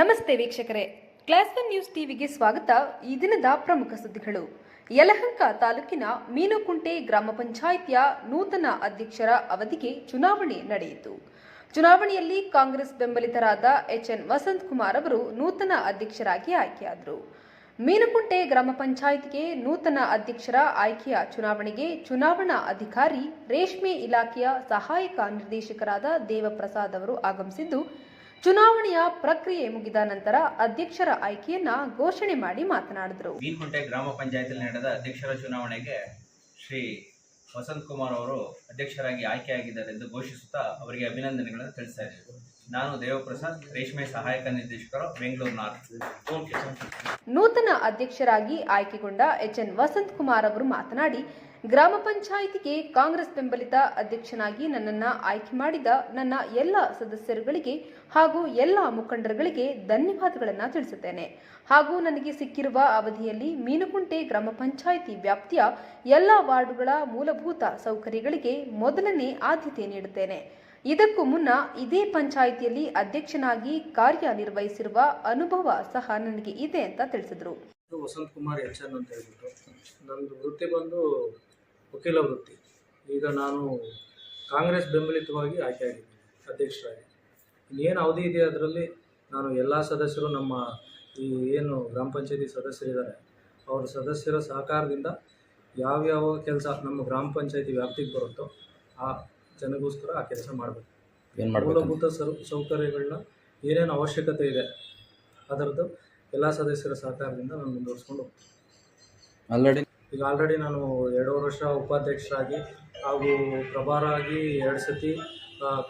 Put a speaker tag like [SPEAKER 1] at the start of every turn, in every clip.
[SPEAKER 1] ನಮಸ್ತೆ ವೀಕ್ಷಕರೇ. Class one news ಟಿವಿಗೆ ಸ್ವಾಗತ. ಈ ದಿನದ ಪ್ರಮುಖ ಸುದ್ದಿಗಳು. ಯಲಹಂಕ ತಾಲೂಕಿನ ಮೀನುಕುಂಟೆ ಗ್ರಾಮ ಪಂಚಾಯಿತಿಯ ನೂತನ ಅಧ್ಯಕ್ಷರ ಅವಧಿಗೆ ಚುನಾವಣೆ ನಡೆಯಿತು. ಚುನಾವಣೆಯಲ್ಲಿ ಕಾಂಗ್ರೆಸ್ ಬೆಂಬಲಿತರಾದ ಎಚ್ಎನ್ ವಸಂತ್ ಕುಮಾರ್ ಅವರು ನೂತನ ಅಧ್ಯಕ್ಷರಾಗಿ ಆಯ್ಕೆಯಾದರು. ಮೀನುಕುಂಟೆ ಗ್ರಾಮ ಪಂಚಾಯಿತಿಗೆ ನೂತನ ಅಧ್ಯಕ್ಷರ ಆಯ್ಕೆಯ ಚುನಾವಣೆಗೆ ಚುನಾವಣಾ ಅಧಿಕಾರಿ ರೇಷ್ಮೆ ಇಲಾಖೆಯ ಸಹಾಯಕ ನಿರ್ದೇಶಕರಾದ ದೇವಪ್ರಸಾದ್ ಅವರು ಆಗಮಿಸಿದ್ದು ಚುನಾವಣೆಯ ಪ್ರಕ್ರಿಯೆ ಮುಗಿದ ನಂತರ ಅಧ್ಯಕ್ಷರ ಆಯ್ಕೆಯನ್ನ ಘೋಷಣೆ ಮಾಡಿ ಮಾತನಾಡಿದರು.
[SPEAKER 2] ಮೀನ್ಕುಂಟೆ ಗ್ರಾಮ ಪಂಚಾಯತಿಯಲ್ಲಿ ನಡೆದ ಅಧ್ಯಕ್ಷರ ಚುನಾವಣೆಗೆ ಶ್ರೀ ವಸಂತ್ ಕುಮಾರ್ ಅವರು ಅಧ್ಯಕ್ಷರಾಗಿ ಆಯ್ಕೆಯಾಗಿದ್ದಾರೆ ಎಂದು ಘೋಷಿಸುತ್ತಾ ಅವರಿಗೆ ಅಭಿನಂದನೆಗಳನ್ನು ತಿಳಿಸ್ತಾ ನಾನು ದೇವಪ್ರಸಾದ್, ರೇಷ್ಮೆ ಸಹಾಯಕ ನಿರ್ದೇಶಕರು, ಬೆಂಗಳೂರು ನಾರ್ತ್.
[SPEAKER 1] ನೂತನ ಅಧ್ಯಕ್ಷರಾಗಿ ಆಯ್ಕೆಗೊಂಡ ಎಚ್ಎನ್ ವಸಂತ್ ಕುಮಾರ್ ಅವರು ಮಾತನಾಡಿ, ಗ್ರಾಮ ಪಂಚಾಯಿತಿಗೆ ಕಾಂಗ್ರೆಸ್ ಬೆಂಬಲಿತ ಅಧ್ಯಕ್ಷನಾಗಿ ನನ್ನನ್ನು ಆಯ್ಕೆ ಮಾಡಿದ ನನ್ನ ಎಲ್ಲ ಸದಸ್ಯರುಗಳಿಗೆ ಹಾಗೂ ಎಲ್ಲ ಮುಖಂಡರುಗಳಿಗೆ ಧನ್ಯವಾದಗಳನ್ನು ತಿಳಿಸುತ್ತೇನೆ. ಹಾಗೂ ನನಗೆ ಸಿಕ್ಕಿರುವ ಅವಧಿಯಲ್ಲಿ ಮೀನುಕುಂಟೆ ಗ್ರಾಮ ಪಂಚಾಯಿತಿ ವ್ಯಾಪ್ತಿಯ ಎಲ್ಲ ವಾರ್ಡ್ಗಳ ಮೂಲಭೂತ ಸೌಕರ್ಯಗಳಿಗೆ ಮೊದಲನೇ ಆದ್ಯತೆ ನೀಡುತ್ತೇನೆ. ಇದಕ್ಕೂ ಮುನ್ನ ಇದೇ ಪಂಚಾಯಿತಿಯಲ್ಲಿ ಅಧ್ಯಕ್ಷನಾಗಿ ಕಾರ್ಯನಿರ್ವಹಿಸಿರುವ ಅನುಭವ ಸಹ ನನಗೆ ಇದೆ ಅಂತ ತಿಳಿಸಿದರು.
[SPEAKER 3] ವಸಂತ್ ಕುಮಾರ್ ಎಚ್ ಎನ್ ಅಂತ ಹೇಳ್ಬಿಟ್ಟು ನಂದು ವೃತ್ತಿ ಬಂದು ವಕೀಲ ವೃತ್ತಿ. ಈಗ ನಾನು ಕಾಂಗ್ರೆಸ್ ಬೆಂಬಲಿತವಾಗಿ ಆಯ್ಕೆಯಾಗಿದ್ದೀನಿ ಅಧ್ಯಕ್ಷರಾಗಿ. ಇನ್ನೇನು ಅವಧಿ ಇದೆ ಅದರಲ್ಲಿ ನಾನು ಎಲ್ಲ ಸದಸ್ಯರು ನಮ್ಮ ಈ ಏನು ಗ್ರಾಮ ಪಂಚಾಯತಿ ಸದಸ್ಯರಿದ್ದಾರೆ, ಅವ್ರ ಸದಸ್ಯರ ಸಹಕಾರದಿಂದ ಯಾವ್ಯಾವ ಕೆಲಸ ನಮ್ಮ ಗ್ರಾಮ ಪಂಚಾಯತಿ ವ್ಯಾಪ್ತಿಗೆ ಬರುತ್ತೋ ಆ ಜನಗೋಸ್ಕರ ಆ ಕೆಲಸ ಮಾಡಬೇಕು.
[SPEAKER 4] ಏನು
[SPEAKER 3] ಮೂಲಭೂತ ಸೌ ಸೌಕರ್ಯಗಳನ್ನ ಏನೇನು ಅವಶ್ಯಕತೆ ಇದೆ ಅದರದ್ದು ಎಲ್ಲ ಸದಸ್ಯರ ಸಹಕಾರದಿಂದ ನಾನು ಮುಂದುವರಿಸ್ಕೊಂಡು ಹೋಗ್ತೀನಿ.
[SPEAKER 4] ಆಲ್ರೆಡಿ
[SPEAKER 3] ಈಗ ಆಲ್ರೆಡಿ ನಾನು ಎರಡೂವರೆ ವರ್ಷ ಉಪಾಧ್ಯಕ್ಷರಾಗಿ ಹಾಗೂ ಪ್ರಭಾರ ಆಗಿ ಎರಡು ಸತಿ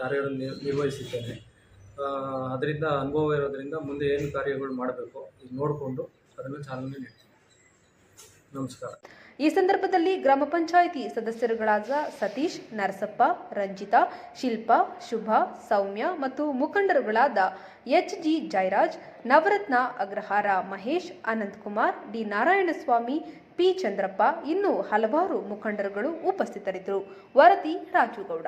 [SPEAKER 3] ಕಾರ್ಯ ನಿರ್ವಹಿಸಿದ್ದೇನೆ. ಅದರಿಂದ ಅನುಭವ ಇರೋದ್ರಿಂದ ಮುಂದೆ ಏನು ಕಾರ್ಯಗಳು ಮಾಡಬೇಕು ಈಗ ನೋಡಿಕೊಂಡು ಅದನ್ನು ಚಾಲನೆ ನೀಡ್ತೀನಿ. ನಮಸ್ಕಾರ.
[SPEAKER 1] ಈ ಸಂದರ್ಭದಲ್ಲಿ ಗ್ರಾಮ ಪಂಚಾಯಿತಿ ಸದಸ್ಯರುಗಳಾದ ಸತೀಶ್, ನರಸಪ್ಪ, ರಂಜಿತಾ, ಶಿಲ್ಪಾ, ಶುಭ, ಸೌಮ್ಯ ಮತ್ತು ಮುಖಂಡರುಗಳಾದ H G Jayaraj Navaratna Agrahara Mahesh Ananthakumar D Narayanaswamy, P Chandrappa ಇನ್ನೂ ಹಲವಾರು ಮುಖಂಡರುಗಳು ಉಪಸ್ಥಿತರಿದ್ದರು. ವರದಿ ರಾಜುಗೌಡ.